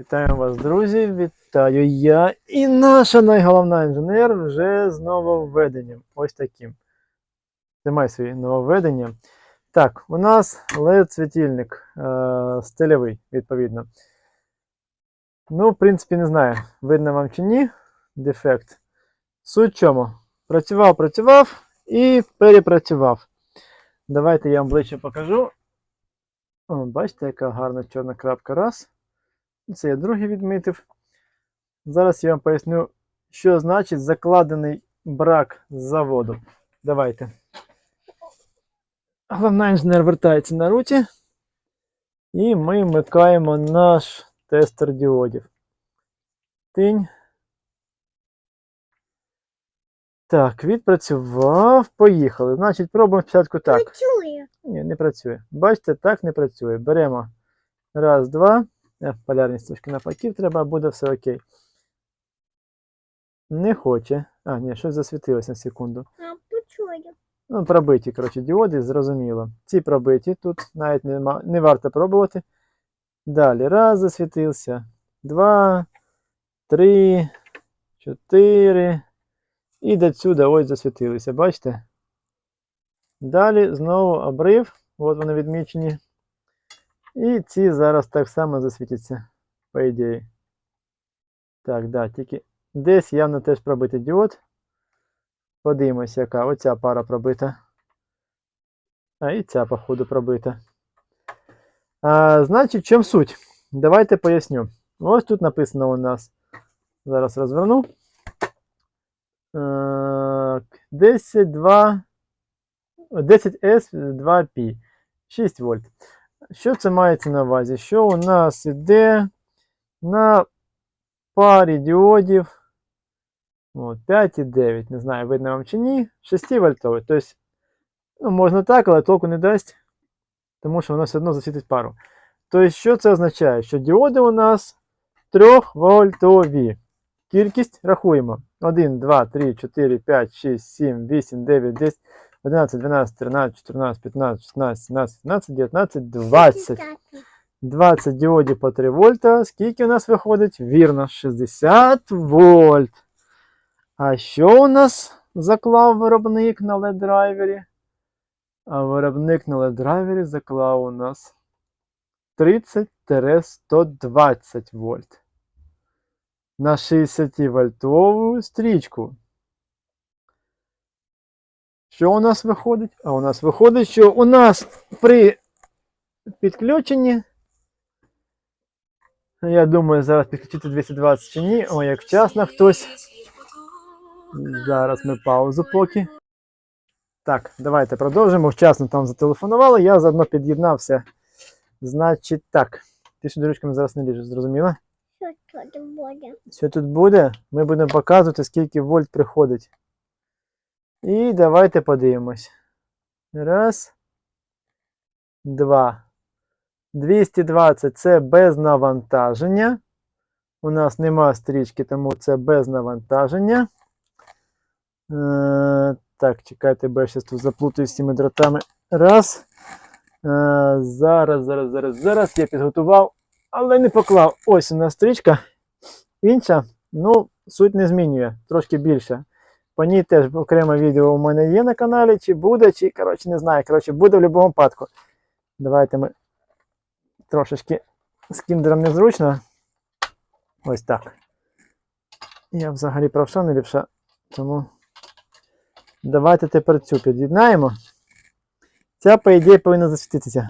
Вітаю вас, друзі! Вітаю я і наша найголовна інженер вже з нововведенням. Ось таким. Тримай свої нововведення. Так, у нас LED-світильник е- стильовий, відповідно. Ну, в принципі, не знаю, видно вам чи ні. Дефект. Суть чому? Працював, працював і перепрацював. Давайте я вам ближче покажу. О, бачите, яка гарна чорна крапка. Раз. Це я другий відмітив. Зараз я вам поясню, що значить закладений брак з заводу. Давайте. Головна інженер вертається на руті. І ми вмикаємо наш тестер діодів. Тинь. Так, відпрацював. Поїхали. Значить, пробуємо спочатку так. Працює. Ні, не працює. Бачите, так не працює. Беремо раз, два. Е, полярність трошки навпаки треба, буде все окей. Не хоче. А, ні, щось засвітилось на секунду. А. Ну, пробиті, коротше, діоди, зрозуміло. Ці пробиті, тут навіть нема, не варто пробувати. Далі. Раз, засвітився. Два, три, чотири. І до сюди ось засвітилися, бачите? Далі знову обрив. От вони відмічені. І ці зараз так само засвітяться, по ідеї. Так, да, тільки десь явно теж пробитий діод. Подивимось, яка оця пара пробита. А і ця, походу, пробита. А, значить, в чому суть? Давайте поясню. Ось тут написано у нас. Зараз розверну. Так, 10, 2, 10S 2P. 6 вольт. Що це мається на увазі? Що у нас іде на парі діодів от, 5 і 9. Не знаю, видно вам чи ні. 6 вольтовий. Тобто, ну, можна так, але толку не дасть, тому що воно все одно засвітить пару. Тобто, що це означає? Що діоди у нас 3 вольтові. Кількість рахуємо. 1, 2, 3, 4, 5, 6, 7, 8, 9, 10, 11, 12, 13, 14, 15, 16, 17, 17, 19, 20. 20 діодів по 3 вольта. Скільки у нас виходить? Вірно, 60 вольт. А що у нас заклав виробник на LED-драйвері? А виробник на LED-драйвері заклав у нас 30-120 вольт. На 60 вольтову стрічку. Що у нас виходить? А у нас виходить, що у нас при підключенні я думаю, зараз підключити 220 чи ні. О, як вчасно хтось. Зараз ми паузу поки. Так, давайте продовжимо. Вчасно там зателефонували, я заодно під'єднався. Значить так. Ти сюди ручками зараз не ліжеш, зрозуміла? Що тут буде? Що тут буде? Ми будемо показувати, скільки вольт приходить. І давайте подивимось. Раз. Два. 220 це без навантаження. У нас нема стрічки, тому це без навантаження. Е, так, чекайте, бо я зараз тут заплутаю з цими дротами. Раз. Е, зараз, зараз, зараз, зараз я підготував, але не поклав. Ось у нас стрічка. Інша, ну, суть не змінює, трошки більше. По ній теж окреме відео у мене є на каналі, чи буде, чи, коротше, не знаю. Коротше, буде в будь-якому випадку. Давайте ми трошечки з кіндером незручно. Ось так. Я взагалі правша не лівша, тому давайте тепер цю під'єднаємо. Ця, по ідеї, повинна засвітитися.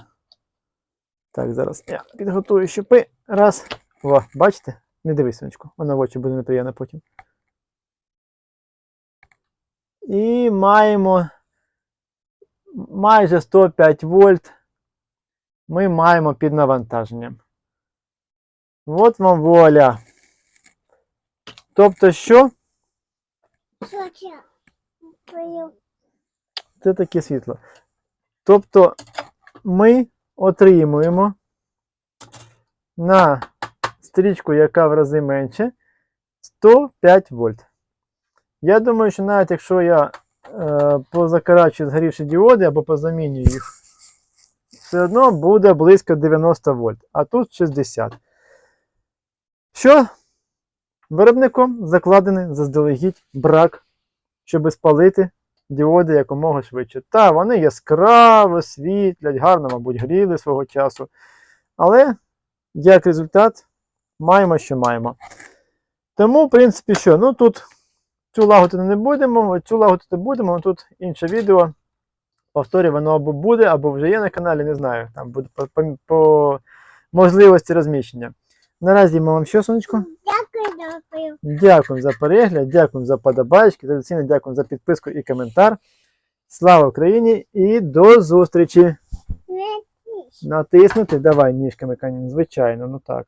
Так, зараз я підготую щупи. Раз. О, бачите? Не дивись, сонечко, воно в очі буде неприємно потім. І маємо майже 105 вольт ми маємо під навантаженням. От вам воля. Тобто? Що. Це таке світло. Тобто, ми отримуємо на стрічку, яка в рази менше, 105 вольт. Я думаю, що навіть якщо я е, позакарачую згорівші діоди або позамінюю їх, все одно буде близько 90 вольт, а тут 60. що виробником закладений заздалегідь брак, щоб спалити діоди якомога швидше. Та, вони яскраво світлять, гарно, мабуть, гріли свого часу. Але як результат, маємо, що маємо. Тому, в принципі, що? Ну тут цю лагодити не будемо, цю лагодити будемо, тут інше відео. Повторюю, воно або буде, або вже є на каналі, не знаю. Там буде по, по, по можливості розміщення. Наразі ми вам що, сонечко? Дякую, дякую. За перегляд, дякую за подобайки, традиційно дякую за підписку і коментар. Слава Україні і до зустрічі! Натиснути, давай ніжками, звичайно, ну так.